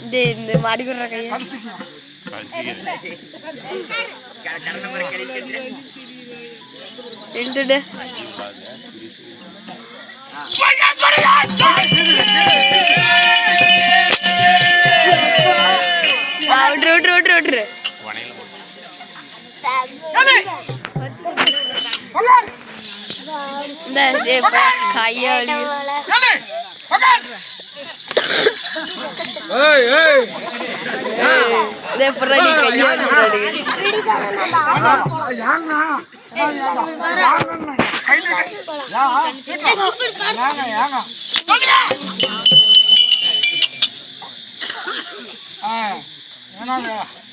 இந்த இந்த மாடிக்குற கையை கழிச்சிக்கிறேன்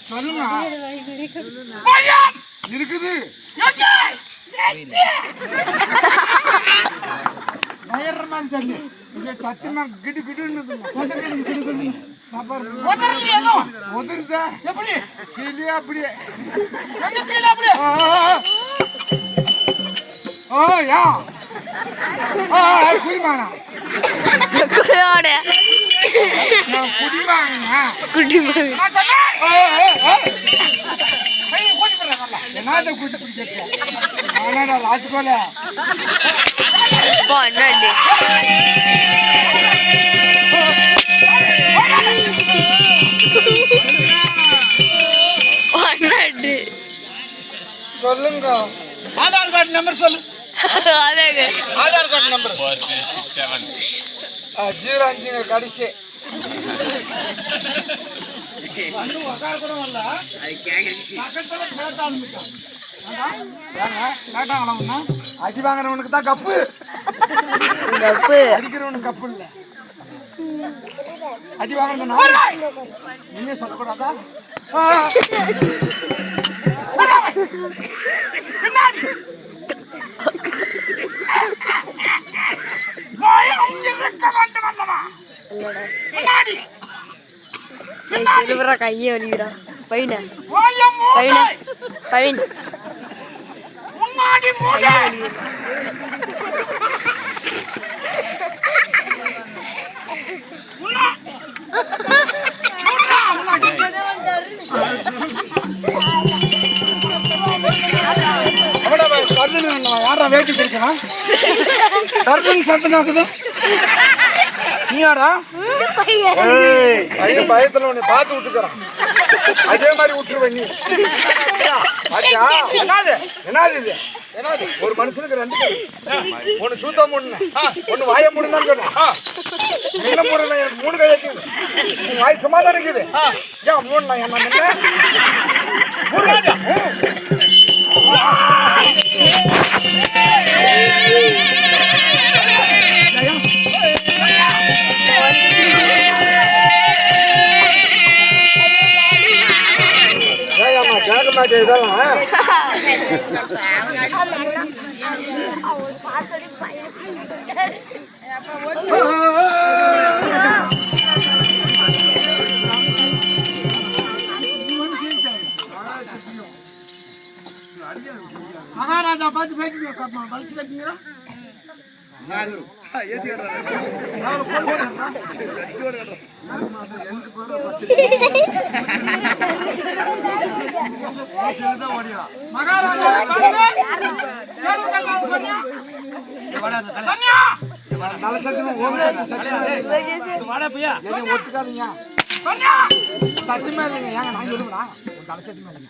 சொல்லுங்க இருக்குது பயர்ற மாதிரி தண்ணி இங்க சத்தியமா கிடு கிடுன்னு கிடு கிடு உதருதா எப்படி? கீழே அப்படியே. அப்படியே. ஓ யா. ஆ குடிமாங்க குடியோட நான் குடிமாங்க குடி மாதிரி என்னத்த கூட்டி பிடிச்சிருக்கேன் ஆனாடா ராஜ்கோல போ என்னடி என்னடி சொல்லுங்க ஆதார் கார்டு நம்பர். சொல்லு அதேங்க Aadhaar card number. Four three six வந்து உட்கார கூட வரல. பக்கத்துல கேட்ட ஆரம்பிச்சான். ஏண்டா? ஏங்க? கேட்டாங்களா அடி வாங்குறவனுக்கு தான் கப்பு கப்பு அடிக்கிறவனுக்கு கப்பு இல்ல அடி வாங்குறது நான் நீங்க சொல்லக்கூடாதா ஆ. சிலுவரா கையை வலிக்கிறா பையன. பையன. பையன். யாரா வேட்டி பிடிச்சனா கர்ணன் சத்து நாக்குது ஏய், பையன் பயத்துல உன்னை பார்த்து விட்டுக்கிறான். அதே மாதிரி விட்டுருவேன் நீ? என்னது? என்னது இது? என்னது? ஒரு மனுஷனுக்கு ரெண்டு ஒன்னு சூத்தம் மூணு ஒன்னு வாய மூணுன்னு சொன்னேன். மூணு மூணு கை வைக்குது வாய் சும்மா தான் இருக்குது. ஏன் மூணு நான் என்ன பண்ணேன்? மூணு ராஜா. ம். ஏய்யாம்மா, கேட்க மாட்டேன் இதெல்லாம் மகாராஜா பார்த்து பேட்டி பரிசு கட்டிங்களா மகாராஜா ஒத்துக்காதீங்க சத்தியமா இல்லைங்க. ஏங்க நான் சொல்லுங்களா தலை இல்லைங்க.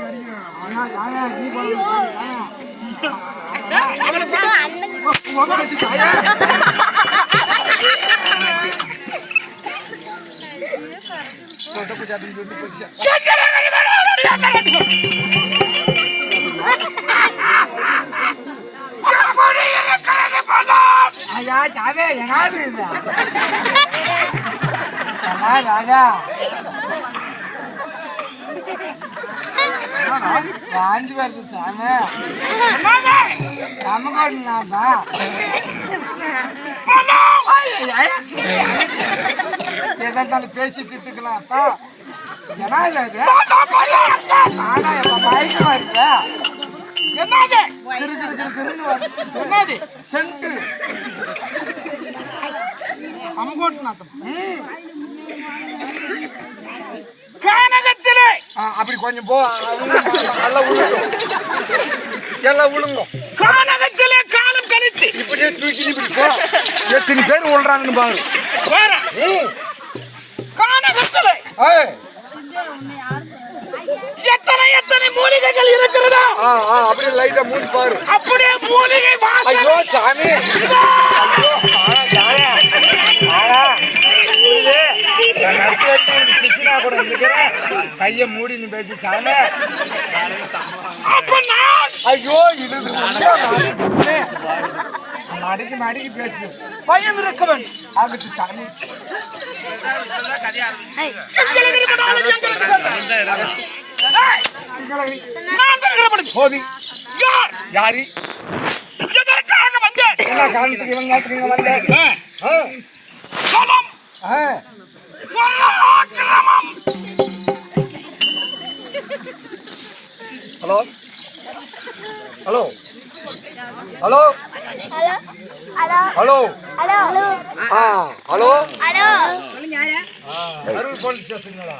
ஐயா, சாவே அண்ணா ராஜா வாந்தி வருது சாமி எதா இருந்தாலும் பேசி திட்டுக்கலாம்ப்பா இது ஆனா என்னது கிரு கிரு கிரு கிருன்னு வருது. என்னது சென்ட் அம்மகோட்டு நாத்தம் அப்படி கொஞ்சம் போ. எல்லாம் உழுங்கும் எல்லாம் உழுங்கும் கானகத்திலே காலம் கழித்து இப்படியே தூக்கி இப்படி போ. எத்தனை பேர் விழுறாங்கன்னு பாரு. கானகத்திலே எத்தனை எத்தனை மூலிகைகள் இருக்கிறதா? அப்படியே லைட்டா மூடி பாரு. அப்படியே மூலிகை ஐயோ சாமி. கூட இருக்கிறேன் கைய மூடி நீ பேசி சாமி. ஐயோ இது மடிக்கு மடிக்கு பேசு. பையன் இருக்கவன் ஆகுச்சு சாமி. போதி. யார்? யாரி? எதற்காக வந்தேன்? என்ன காரணத்துக்கு இவங்க வந்தேன்? ஆ. ஆ. ஹலோ? ஹலோ? ஹலோ? ஹலோ? ஆ ஹலோ? அருள் போலீஸ் ஸ்டேஷனுங்களா